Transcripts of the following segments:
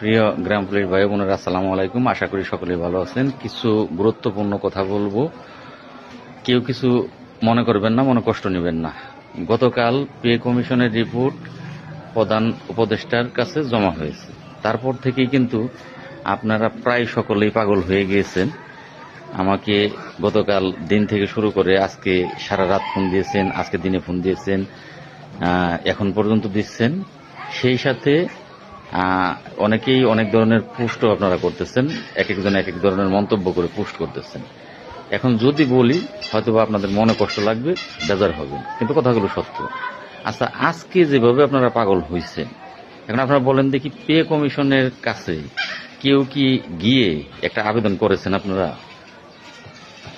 প্রিয় গ্রাম পুলিশ ভাই বোনেরা, আসসালামু আলাইকুম। আশা করি সকলে ভালো আছেন। কিছু গুরুত্বপূর্ণ কথা বলব। কেউ কিছু মনে করবেন না, মনে কষ্ট নেবেন না। গতকাল পে কমিশনের রিপোর্ট প্রধান উপদেষ্টার কাছে জমা হয়েছে। তারপর থেকেই কিন্তু আপনারা প্রায় সকলেই পাগল হয়ে গিয়েছেন। আমাকে গতকাল দিন থেকে শুরু করে আজকে সারা রাত ফোন দিয়েছেন, আজকে দিনে ফোন দিয়েছেন এখন পর্যন্ত দিচ্ছেন। সেই সাথে অনেকেই অনেক ধরনের পোস্টও আপনারা করতেছেন, এক একজন এক এক ধরনের মন্তব্য করে পোস্ট করতেছেন। এখন যদি বলি হয়তো আপনাদের মনে কষ্ট লাগবে, বেজার হবে। কিন্তু কথাগুলো সত্য। আচ্ছা আজকে যেভাবে আপনারা পাগল হয়েছেন এখন আপনারা বলেন দেখি পে কমিশনের কাছে কেউ কি গিয়ে একটা আবেদন করেছেন আপনারা?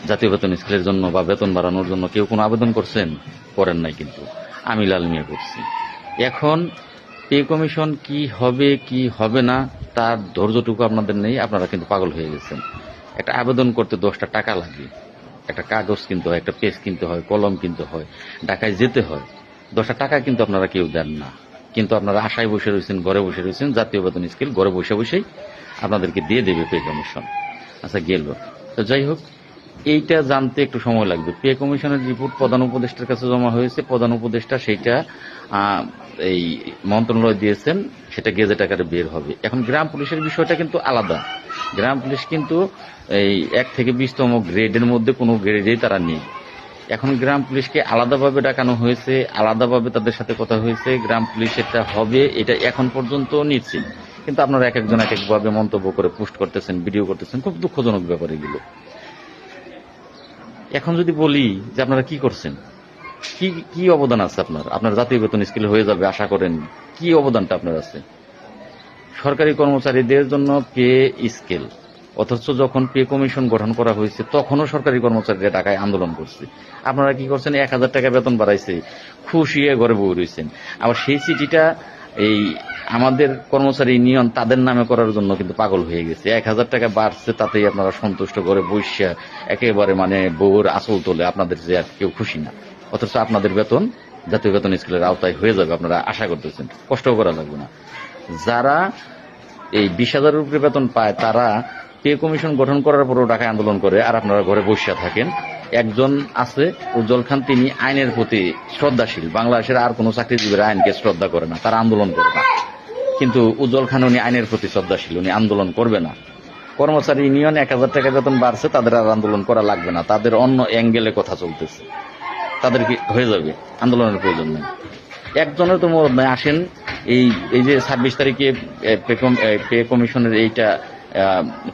জাতীয় বেতন স্কেলের জন্য বা বেতন বাড়ানোর জন্য কেউ কোনো আবেদন করছেন? করেন নাই কিন্তু। আমি লাল মিয়া করছি। এখন পে কমিশন কি হবে কি হবে না, তার ধৈর্যটুকু আপনাদের নেই, আপনারা কিন্তু পাগল হয়ে গেছেন। একটা আবেদন করতে দশটা টাকা লাগে। একটা কাগজ কিনতে হয়, একটা পেজ কিনতে হয়, কলম কিনতে হয়, ঢাকায় যেতে হয়। দশটা টাকা কিন্তু আপনারা কেউ দেন না। কিন্তু আপনারা আশায় বসে রয়েছেন, ঘরে বসে রয়েছেন, জাতীয় বেতন স্কেল, ঘরে বসে বসেই আপনাদেরকে দিয়ে দেবে পে কমিশন। আচ্ছা গেল। তো যাই হোক এইটা জানতে একটু সময় লাগবে। পে কমিশনের রিপোর্ট প্রধান উপদেষ্টার কাছে জমা হয়েছে। প্রধান উপদেষ্টা সেইটা এই মন্ত্রণালয় দিয়েছেন, সেটা গেজেট আকারে বের হবে। এখন গ্রাম পুলিশের বিষয়টা কিন্তু আলাদা। গ্রাম পুলিশ কিন্তু এই এক থেকে বিশতম গ্রেডের মধ্যে কোনো গ্রেডেই তারা নেই। এখন গ্রাম পুলিশকে আলাদাভাবে ডাকানো হয়েছে, আলাদাভাবে তাদের সাথে কথা হয়েছে, গ্রাম পুলিশ এটা হবে, এটা এখন পর্যন্ত নিচ্ছে কিন্তু আপনারা এক একজন এক একভাবে মন্তব্য করে পোস্ট করতেছেন, ভিডিও করতেছেন, খুব দুঃখজনক ব্যাপার এগুলো। এখন যদি বলি যে আপনারা কি করছেন, কি কি অবদান আছে আপনার? আপনার জাতীয় বেতন স্কেল হয়ে যাবে, আশা করেন। কি অবদানটা আপনার আছে? সরকারি কর্মচারীদের জন্য পে স্কেল, অথচ যখন পে কমিশন গঠন করা হয়েছে, তখনও সরকারি কর্মচারীরা টাকায় আন্দোলন করছে। আপনারা কি করছেন? এক হাজার টাকা বেতন বাড়াইছে, খুশি হয়ে ঘরে বই রয়েছেন আবার সেই চিঠিটা এই আমাদের কর্মচারী ইউনিয়ন তাদের নামে করার জন্য কিন্তু পাগল হয়ে গেছে। এক হাজার টাকা বাড়ছে, তাতেই আপনারা সন্তুষ্ট করে বৈশা একেবারে মানে বউর আসল তোলে। আপনাদের যে আর কেউ খুশি না। অথচ আপনাদের বেতন, জাতীয় বেতন স্কেলের আওতায় হয়ে যাবে আপনারা আশা করতেছেন। কষ্ট করা লাগবে না। যারা এই বিশ হাজারের উপরে বেতন পায়, তারা পে কমিশন গঠন করার পরও টাকা আন্দোলন করে, আর আপনারা ঘরে বসিয়া থাকেন। একজন আছে, উজ্জ্বল খান, তিনি আইনের প্রতি শ্রদ্ধাশীল। বাংলাদেশের আর কোনো চাকরিজীবীরা আইনকে শ্রদ্ধা করে না, তারা আন্দোলন করে না। কিন্তু উজ্জ্বল খান উনি আইনের প্রতি শ্রদ্ধাশীল, উনি আন্দোলন করবে না। কর্মচারী ইউনিয়ন এক হাজার টাকা বেতন বাড়ছে, তাদের আর আন্দোলন করা লাগবে না। তাদের অন্য অ্যাঙ্গেলে কথা চলতেছে। তাদের কি হয়ে যাবে? আন্দোলনের প্রয়োজন নেই। একজনের তো মত নাই, আসেন, এই এই যে ছাব্বিশ তারিখে পে কমিশনের এইটা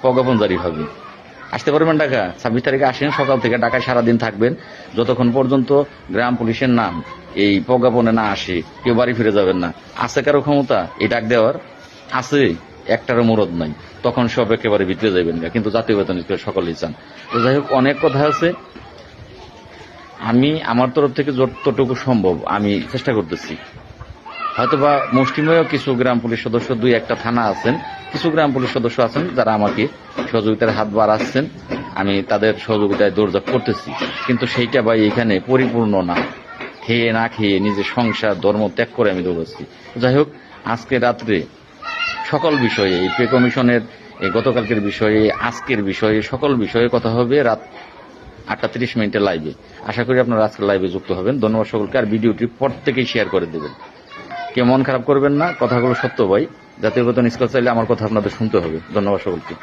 প্রজ্ঞাপন জারি হবে। আসতে পারবেন ঢাকা। ছাব্বিশ তারিখে আসেন, সকাল থেকে ঢাকায় সারাদিন থাকবেন। যতক্ষণ পর্যন্ত গ্রাম পুলিশের নাম এই প্রজ্ঞাপনে না আসে, কেউ বাড়ি ফিরে যাবেন না। আছে কারও ক্ষমতা? এই ডাক দেওয়ার? আছে। একটারও মুরদ নাই। তখন সব একেবারে ভিতরে যাবেন না কিন্তু জাতীয় বেতন স্কেল সকলেই চান। তো যাই হোক, অনেক কথা আছে। আমি আমার তরফ থেকে যতটুকু সম্ভব আমি চেষ্টা করতেছি। হয়তোবা মুষ্টিমেয় কিছু গ্রাম পুলিশ সদস্য দুই একটা থানা আছেন। কিছু গ্রাম পুলিশ সদস্য আছেন যারা আমাকে সহযোগিতার হাত বাড়াচ্ছেন। আমি তাদের সহযোগিতায় দৌড়ঝাঁপ করতেছি। কিন্তু সেইটা ভাই এখানে পরিপূর্ণ না। খেয়ে না খেয়ে নিজের সংসার, ধর্ম ত্যাগ করে আমি দৌড়াচ্ছি। যাই হোক, আজকে রাত্রে সকল বিষয়ে, এই পে কমিশনের গতকালকের বিষয়ে, আজকের বিষয়ে সকল বিষয়ে কথা হবে রাত আটটা তিরিশ মিনিটের লাইভে আশা করি আপনারা আজকের লাইভে যুক্ত হবেন। ধন্যবাদ সকলকে। আর ভিডিওটি প্রত্যেকেই শেয়ার করে দেবেন। কেউ মন খারাপ করবেন না, কথাগুলো সত্য ভাই। জাতীয় নিষ্কাশ চাইলে আমার কথা আপনাদের শুনতে হবে। ধন্যবাদ সকলকে।